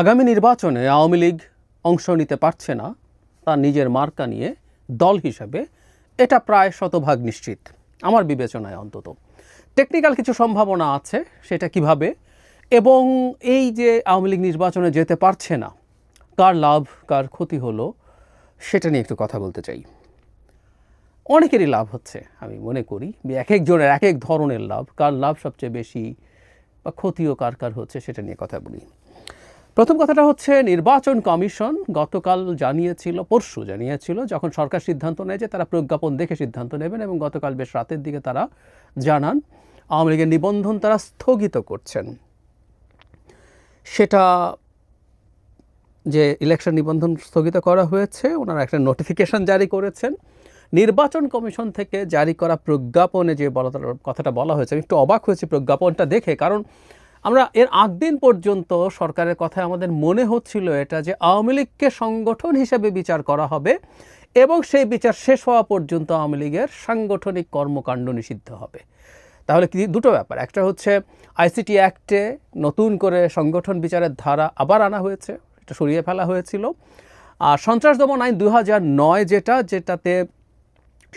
আগামী নির্বাচনে আওয়ামী লীগ অংশ নিতে পারছে না, তার নিজের মার্কা নিয়ে দল হিসাবে এটা প্রায় শতভাগ নিশ্চিত, আমার বিবেচনায় অন্তত। টেকনিক্যাল কিছু সম্ভাবনা আছে সেটা কীভাবে, এবং এই যে আওয়ামী লীগ নির্বাচনে যেতে পারছে না, কার লাভ, কার ক্ষতি হলো, সেটা নিয়ে একটু কথা বলতে চাই। অনেকেরই লাভ হচ্ছে, আমি মনে করি এক একজনের এক এক ধরনের লাভ, কার লাভ সবচেয়ে বেশি বা ক্ষতিও কার কার হচ্ছে সেটা নিয়ে কথা বলি। প্রথম কথাটা হচ্ছে, নির্বাচন কমিশন গতকাল জানিয়েছিল, পরশু জানিয়েছিল, যখন সরকার সিদ্ধান্ত নেয় যে তারা প্রজ্ঞাপন দেখে সিদ্ধান্ত নেবেন এবং গতকাল বেশ রাতের দিকে তারা জানান, আওয়ামী লীগের নিবন্ধন তারা স্থগিত করছেন। সেটা যে ইলেকশন নিবন্ধন স্থগিত করা হয়েছে, ওনারা একটা নোটিফিকেশন জারি করেছেন। নির্বাচন কমিশন থেকে জারি করা প্রজ্ঞাপনে যে বলা কথাটা বলা হয়েছে, আমি একটু অবাক হয়েছি প্রজ্ঞাপনটা দেখে, কারণ আমরা এর আগ দিন পর্যন্ত সরকারের কথায় আমাদের মনে হচ্ছিল এটা যে আওয়ামী লীগকে সংগঠন হিসেবে বিচার করা হবে এবং সেই বিচার শেষ হওয়া পর্যন্ত আওয়ামী লীগের সাংগঠনিক কর্মকাণ্ড নিষিদ্ধ হবে। তাহলে কি দুটো ব্যাপার, একটা হচ্ছে আইসিটি অ্যাক্টে নতুন করে সংগঠন বিচারের ধারা আবার আনা হয়েছে, এটা সরিয়ে ফেলা হয়েছিল। আর সন্ত্রাস দমন আইন দু যেটা, যেটাতে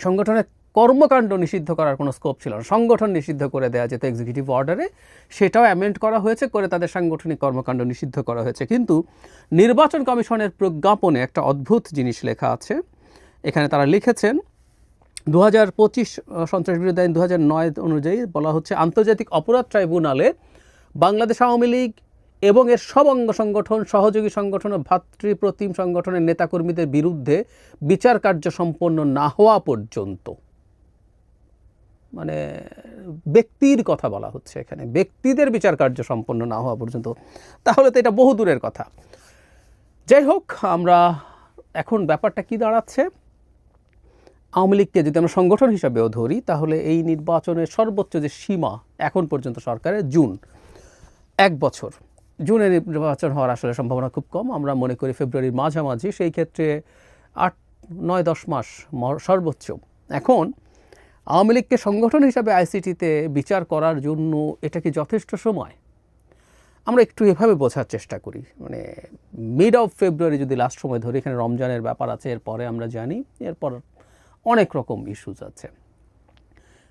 সংগঠনের কর্মকাণ্ড নিষিদ্ধ করার কোনো স্কোপ ছিল না। সংগঠন নিষিদ্ধ করে দেওয়া যেত এক্সিকিউটিভ অর্ডারে সেটাও অ্যামেন্ড করা হয়েছে, করে তাদের সাংগঠনিক কর্মকাণ্ড নিষিদ্ধ করা হয়েছে। কিন্তু নির্বাচন কমিশনের প্রজ্ঞাপনে একটা অদ্ভুত জিনিস লেখা আছে। এখানে তারা লিখেছেন দু হাজার পঁচিশ সন্ত্রাস বিরোধী আইন দু হাজার নয় অনুযায়ী বলা হচ্ছে, আন্তর্জাতিক অপরাধ ট্রাইব্যুনালে বাংলাদেশ আওয়ামী লীগ এবং এর সব অঙ্গ সংগঠন, সহযোগী সংগঠন ও ভাতৃপ্রতিম সংগঠনের নেতাকর্মীদের বিরুদ্ধে বিচার কার্য সম্পন্ন না হওয়া পর্যন্ত। মানে ব্যক্তির কথা বলা হচ্ছে এখানে। ব্যক্তিদের বিচার কার্য সম্পন্ন না হওয়া পর্যন্ত। তাহলে তো এটা বহু দূরের কথা। যাই হোক, আমরা এখন ব্যাপারটা কি দাঁড়াচ্ছে? আওয়ামী লীগকে যদি আমরা সংগঠন হিসাবেও ধরি, তাহলে এই নির্বাচনের সর্বোচ্চ যে সীমা এখন পর্যন্ত সরকারের জুন। এক বছর। জুনে নির্বাচন হওয়ার আসলে সম্ভাবনা খুব কম। আমরা মনে করি ফেব্রুয়ারির মাঝামাঝি। সেই ক্ষেত্রে আট, নয়, দশ মাস সর্বোচ্চ। এখন আওয়ামী লীগকে সংগঠন হিসাবে আইসিটিতে বিচার করার জন্য এটা কি যথেষ্ট সময়? আমরা একটু এভাবে বোঝার চেষ্টা করি। মানে মিড অফ ফেব্রুয়ারি যদি লাস্ট সময় ধরি, এখানে রমজানের ব্যাপার আছে, এরপরে আমরা জানি, এরপর অনেক রকম ইস্যুস আছে।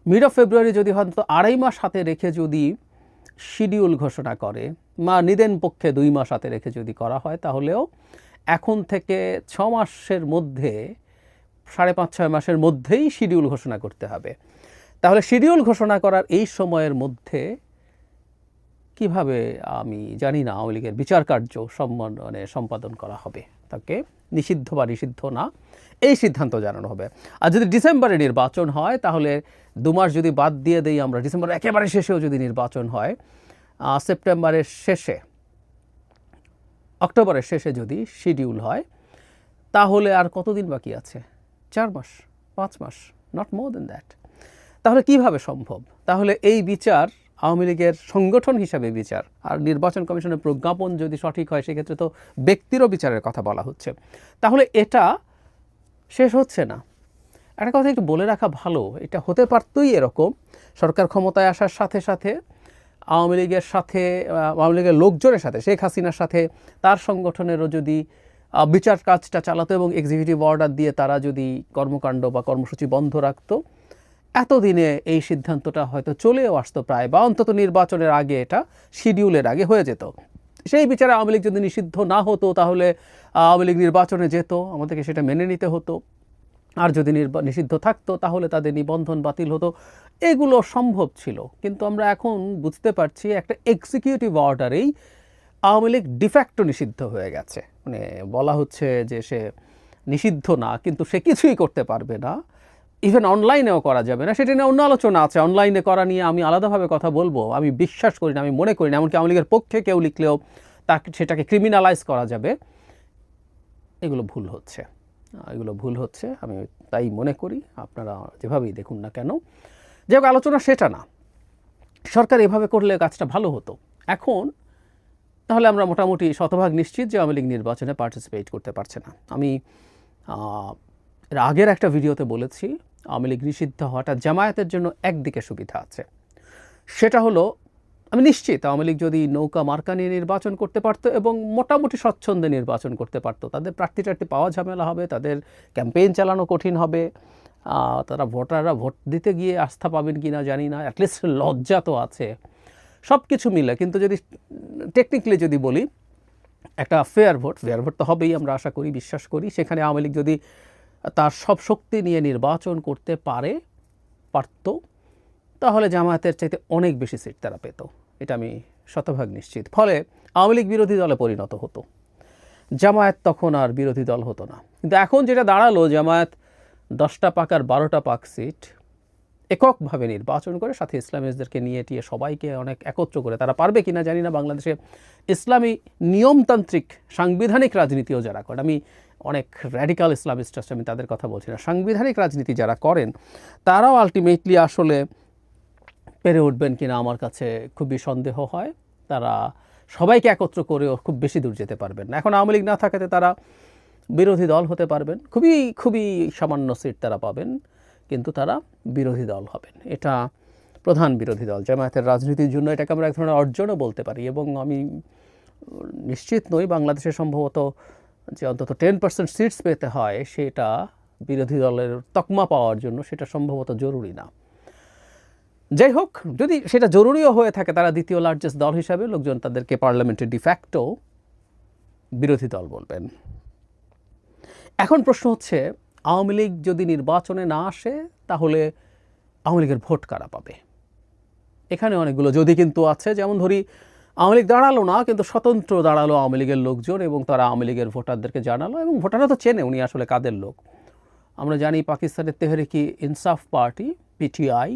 মিড অফ ফেব্রুয়ারি যদি হয়তো আড়াই মাস হাতে রেখে যদি শিডিউল ঘোষণা করে, বা নিদেন পক্ষে দুই মাস হাতে রেখে যদি করা হয়, তাহলেও এখন থেকে ছ মাসের মধ্যে সাড়ে পাঁচ, ছয় মাসের মধ্যেই শিডিউল ঘোষণা করতে হবে। তাহলে শিডিউল ঘোষণা করার এই সময়ের মধ্যে কীভাবে আমি জানি না, আওয়ামী লীগের বিচার কার্য সম্মান- মানে সম্পাদন করা হবে? তাকে নিষিদ্ধ বা নিষিদ্ধ না, এই সিদ্ধান্ত জানানো হবে। আর যদি ডিসেম্বরে নির্বাচন হয়, তাহলে দু মাস যদি বাদ দিয়ে দেই আমরা, ডিসেম্বর একেবারে শেষেও যদি নির্বাচন হয় সেপ্টেম্বরের শেষে, অক্টোবরের শেষে যদি শিডিউল হয়, তাহলে আর কতদিন বাকি আছে? চার মাস, পাঁচ মাস নট মোর দেন দ্যাট তাহলে কীভাবে সম্ভব? তাহলে এই বিচার আওয়ামী লীগের সংগঠন হিসাবে বিচার আর নির্বাচন কমিশনের প্রজ্ঞাপন যদি সঠিক হয়, সেক্ষেত্রে তো ব্যক্তিরও বিচারের কথা বলা হচ্ছে। তাহলে এটা শেষ হচ্ছে না। একটা কথা একটু বলে রাখা ভালো, এটা হতে পারতই এরকম। সরকার ক্ষমতায় আসার সাথে সাথে আওয়ামী লীগের সাথে আওয়ামী লীগের লোকজনের সাথে, শেখ হাসিনার সাথে, তার সংগঠনেরও যদি বিচার কাজটা চালাতো এবং এক্সিকিউটিভ অর্ডার দিয়ে তারা যদি কর্মকাণ্ড বা কর্মসূচি বন্ধ রাখত, এতদিনে এই সিদ্ধান্তটা হয়তো চলেও আসতো প্রায়, বা অন্তত নির্বাচনের আগে এটা শিডিউলের আগে হয়ে যেত। সেই বিচারে আওয়ামী লীগ যদি নিষিদ্ধ না হতো, তাহলে আওয়ামী লীগ নির্বাচনে যেত, আমাদেরকে সেটা মেনে নিতে হতো। আর যদি নির্বা, নিষিদ্ধ থাকতো, তাহলে তাদের নিবন্ধন বাতিল হতো। এগুলো সম্ভব ছিল, কিন্তু আমরা এখন বুঝতে পারছি একটা এক্সিকিউটিভ অর্ডারেই আওয়ামী লীগ ডিফ্যাক্টো নিষিদ্ধ হয়ে গেছে। মানে বলা হচ্ছে যে সে নিষিদ্ধ না, কিন্তু সে কিছুই করতে পারবে না। ইভেন অনলাইনেও করা যাবে না। সেটা নিয়ে অন্য আলোচনা আছে। অনলাইনে করা নিয়ে আমি আলাদাভাবে কথা বলব। আমি বিশ্বাস করি না, আমি মনে করি না। এমনকি আওয়ামী লীগের পক্ষে কেউ লিখলেও তাকে, সেটাকে ক্রিমিনালাইজ করা যাবে। এগুলো ভুল হচ্ছে। এগুলো ভুল হচ্ছে। আমি তাই মনে করি। আপনারা যেভাবেই দেখুন না কেন। যে আলোচনা সেটা না। সরকার এভাবে করলে কাজটা ভালো হতো। এখন তাহলে আমরা মোটামুটি শতভাগ নিশ্চিত যে আওয়ামী লীগ নির্বাচনে পার্টিসিপেট করতে পারছে না। আমি এর আগের একটা ভিডিওতে বলেছি, আওয়ামী লীগ নিষিদ্ধ হওয়াটা জামায়াতের জন্য একদিকে সুবিধা আছে। সেটা হলো, আমি নিশ্চিত আওয়ামী লীগ যদি নৌকা মার্কা নিয়ে নির্বাচন করতে পারতো এবং মোটামুটি স্বচ্ছন্দে নির্বাচন করতে পারতো, তাদের প্রার্থী টার্থী পাওয়া ঝামেলা হবে, তাদের ক্যাম্পেইন চালানো কঠিন হবে তারা ভোটাররা ভোট দিতে গিয়ে আস্থা পাবেন কি না জানি না অ্যাটলিস্ট লজ্জা তো আছে। সব কিছু মিলে, কিন্তু যদি টেকনিক্যালি যদি বলি, একটা ফেয়ার ভোট ফেয়ার ভোট তো হবেই আমরা আশা করি, বিশ্বাস করি। সেখানে আওয়ামী লীগ যদি তার সব শক্তি নিয়ে নির্বাচন করতে পারে, পারত, তাহলে জামায়াতের চাইতে অনেক বেশি সিট তারা পেত। এটা আমি শতভাগ নিশ্চিত। ফলে আওয়ামী লীগ বিরোধী দলে পরিণত হতো। জামায়াত তখন আর বিরোধী দল হতো না। কিন্তু এখন যেটা দাঁড়াল, জামায়াত দশটা পাক আর বারোটা পাক সিট এককভাবে নির্বাচন করে সাথে ইসলামিস্টদেরকে নিয়ে টিয়ে সবাইকে অনেক একত্র করে। তারা পারবে কিনা জানি না, বাংলাদেশে ইসলামী নিয়মতান্ত্রিক সাংবিধানিক রাজনীতিও যারা করেন, আমি অনেক র্যাডিক্যাল ইসলামিস্ট আছে, আমি তাদের কথা বলছি না, সাংবিধানিক রাজনীতি যারা করেন, তারাও আলটিমেটলি আসলে পেরে উঠবেন কিনা আমার কাছে খুবই সন্দেহ হয়। তারা সবাইকে একত্র করেও খুব বেশি দূর যেতে পারবেন না। এখন আওয়ামী লীগ না থাকাতে তারা বিরোধী দল হতে পারবেন, খুবই খুবই সামান্য সিট তারা পাবেন। কিন্তু তারা বিরোধী দল হবেন। এটা প্রধান বিরোধী দল। জামায়াতের রাজনীতির জন্য এটাকে আমরা এক ধরনের অর্জনও বলতে পারি এবং আমি নিশ্চিত নই বাংলাদেশে সম্ভবত যে অন্তত টেন পার্সেন্ট সিটস পেতে হয় সেটা বিরোধী দলের তকমা পাওয়ার জন্য সেটা সম্ভবত জরুরি না। যাই হোক, যদি সেটা জরুরিও হয়ে থাকে তারা দ্বিতীয় লার্জেস্ট দল হিসাবে লোকজন তাদেরকে পার্লামেন্টে ডিফ্যাক্টো বিরোধী দল বলবেন। এখন প্রশ্ন হচ্ছে আওয়ামী লীগ যদি নির্বাচনে না আসে, তাহলে আওয়ামী লীগের ভোট কারা পাবে? এখানে অনেকগুলো যদি কিন্তু আছে, যেমন ধরি আওয়ামী লীগ দাঁড়াল না, কিন্তু স্বতন্ত্র দাঁড়াল আওয়ামী লীগের লোকজন এবং তারা আওয়ামী লীগের ভোটারদেরকে জানালো এবং ভোটাররা তো চেনে উনি আসলে কাদের লোক। আমরা জানি পাকিস্তানের তেহরিকি ইনসাফ পার্টি, পিটিআই,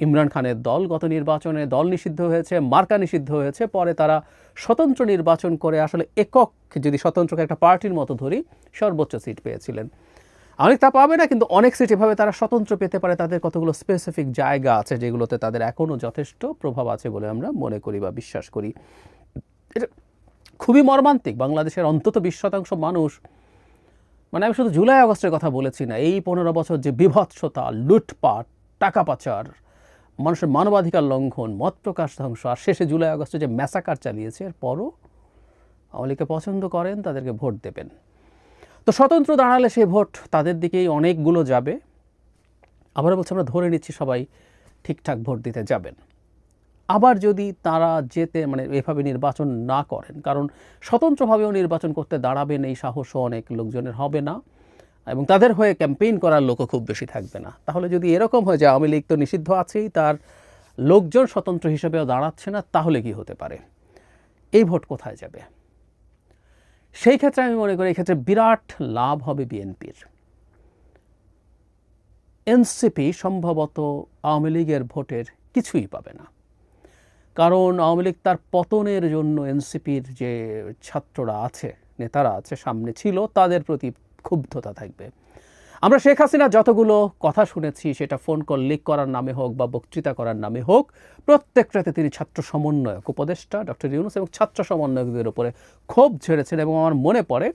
ইমরান খানের দল গত নির্বাচনে দল নিষিদ্ধ হয়েছে, মার্কা নিষিদ্ধ হয়েছে, পরে তারা স্বতন্ত্র নির্বাচন করে আসলে একক, যদি স্বতন্ত্রকে একটা পার্টির মতো ধরি, সর্বোচ্চ সিট পেয়েছিলেন। অনেক তা পাবে না, কিন্তু অনেক সিট এভাবে তারা স্বতন্ত্র পেতে পারে। তাদের কতগুলো স্পেসিফিক জায়গা আছে যেগুলোতে তাদের এখনও যথেষ্ট প্রভাব আছে বলে আমরা মনে করি বা বিশ্বাস করি। এটা খুবই মর্মান্তিক। বাংলাদেশের অন্তত বিশ শতাংশ মানুষ মানে আমি শুধু জুলাই আগস্টের কথা বলেছি না, এই পনেরো বছর যে বিভৎসতা, লুটপাট, টাকা পাচার, মানুষের মানবাধিকার লঙ্ঘন, মত প্রকাশ ধ্বংস, আর শেষে জুলাই আগস্টে যে ম্যাসাকার চালিয়েছে এরপরও আওয়ামী পছন্দ করেন, তাদেরকে ভোট দেবেন। তো স্বতন্ত্র দাঁড়ালে সেই ভোট তাদের দিকেই অনেকগুলো যাবে। আবার বলছে, আমরা ধরে নিচ্ছি সবাই ঠিকঠাক ভোট দিতে যাবেন। আবার যদি তারা যেতে মানে এভাবে নির্বাচন না করেন, কারণ স্বতন্ত্রভাবেও নির্বাচন করতে দাঁড়াবেন, এই সাহসও অনেক লোকজনের হবে না এবং তাদের হয়ে ক্যাম্পেইন করার লোকও খুব বেশি থাকবে না। তাহলে যদি এরকম হয় যে আওয়ামী লীগ তো নিষিদ্ধ আছেই, তার লোকজন স্বতন্ত্র হিসেবেও দাঁড়াচ্ছে না, তাহলে কি হতে পারে? এই ভোট কোথায় যাবে? সেই ক্ষেত্রে আমি মনে করি এক্ষেত্রে বিরাট লাভ হবে বিএনপির। এনসিপি সম্ভবত আওয়ামী লীগের ভোটের কিছুই পাবে না। কারণ আওয়ামী লীগ তার পতনের জন্য এনসিপির যে ছাত্ররা আছে, নেতারা আছে, সামনে ছিল, তাদের প্রতি ক্ষুব্ধতা থাকবে। আমরা শেখ হাসিনা যতগুলো কথা শুনেছি, সেটা ফোন কল লিক করার নামে হোক বা বক্তৃতা করার নামে হোক প্রত্যেকটাতে তিনি ছাত্র সমন্বয়ক উপদেষ্টা ডক্টর ইউনুস এবং ছাত্র সমন্বয়কদের উপরে ক্ষোভ ঝেড়েছেন এবং আমার মনে পড়ে,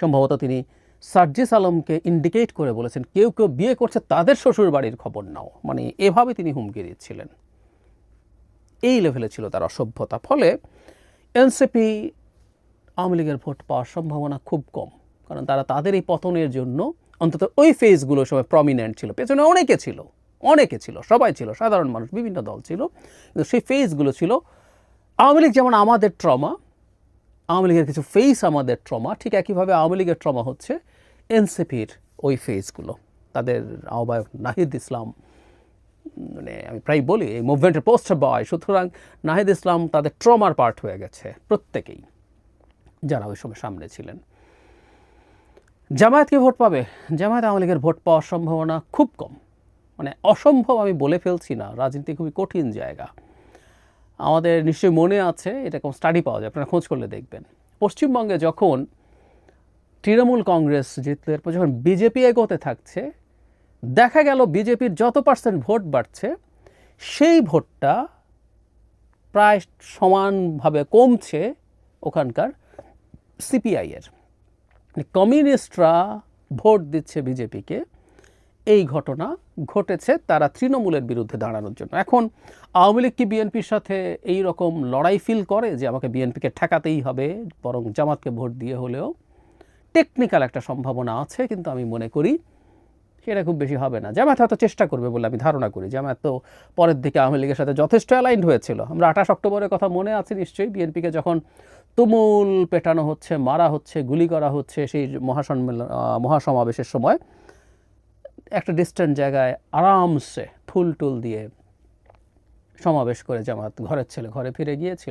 সম্ভবত তিনি সার্জিস আলমকে ইন্ডিকেট করে বলেছেন, কেউ কেউ বিয়ে করছে তাদের শ্বশুর বাড়ির খবর নাও। মানে এভাবে তিনি হুমকি দিচ্ছিলেন। এই লেভেলে ছিল তার অসভ্যতা। ফলে এনসিপি আওয়ামী লীগের ভোট পাওয়ার সম্ভাবনা খুব কম। কারণ তারা তাদের এই পতনের জন্য অন্তত ওই ফেজগুলো সময় প্রমিনেন্ট ছিল। পেছনে অনেকে ছিল অনেকে ছিল, সবাই ছিল, সাধারণ মানুষ, বিভিন্ন দল ছিল। কিন্তু সেই ফেজগুলো ছিল আওয়ামী লীগ যেমন আমাদের ট্রমা আওয়ামী লীগের কিছু ফেস আমাদের ট্রমা ঠিক একইভাবে আওয়ামী লীগের ট্রমা হচ্ছে এনসিপির ওই ফেজগুলো তাদের আহ্বায়ক নাহিদ ইসলাম মানে আমি প্রায় বলি, এই মুভমেন্টের পোস্টার বয় সুতরাং নাহিদ ইসলাম তাদের ট্রমার পার্ট হয়ে গেছে প্রত্যেকেই, যারা ওই সময় সামনে ছিলেন। জামায়াত কি ভোট পাবে? জামায়াত আওয়ামী লীগের ভোট পাওয়ার সম্ভাবনা খুব কম। মানে অসম্ভব আমি বলে ফেলছি না, রাজনীতি খুবই কঠিন জায়গা। আমাদের নিশ্চয়ই মনে আছে, এটা কোন স্টাডি পাওয়া যায়, আপনারা খোঁজ করলে দেখবেন। পশ্চিমবঙ্গে যখন তৃণমূল কংগ্রেস জিতলো, এরপর যখন বিজেপি এগোতে থাকছে, দেখা গেল বিজেপির যত পার্সেন্ট ভোট বাড়ছে, সেই ভোটটা প্রায় সমানভাবে কমছে ওখানকার সিপিআইয়ের কমিউনিস্টরা ভোট দিচ্ছে বিজেপিকে, এই ঘটনা ঘটেছে তারা তৃণমূলের বিরুদ্ধে দাঁড়ানোর জন্য। এখন আওয়ামী লীগ কি বিএনপির সাথে এই রকম লড়াই ফিল করে যে আমাকে বিএনপিকে ঠেকাতেই হবে, বরং জামাতকে ভোট দিয়ে হলেও? টেকনিক্যাল একটা সম্ভাবনা আছে, কিন্তু আমি মনে করি সেটা খুব বেশি হবে না। জামায়াত হয়তো চেষ্টা করবে বলে আমি ধারণা করি। জামায়াত তো পরের দিকে আওয়ামী লীগের সাথে যথেষ্ট অ্যালাইন্ড হয়েছিল। আমরা আঠাশ অক্টোবরের কথা মনে আছে নিশ্চয়ই। বিএনপিকে যখন তুমুল পেটানো হচ্ছে, মারা হচ্ছে, গুলি করা হচ্ছে সেই মহাসম্মেলন মহাসমাবেশের সময়, একটা ডিস্টেন্ট জায়গায় আরামসে ফুল টুল দিয়ে সমাবেশ করে জামাত ঘরের ছেলে ঘরে ফিরে গিয়েছিল।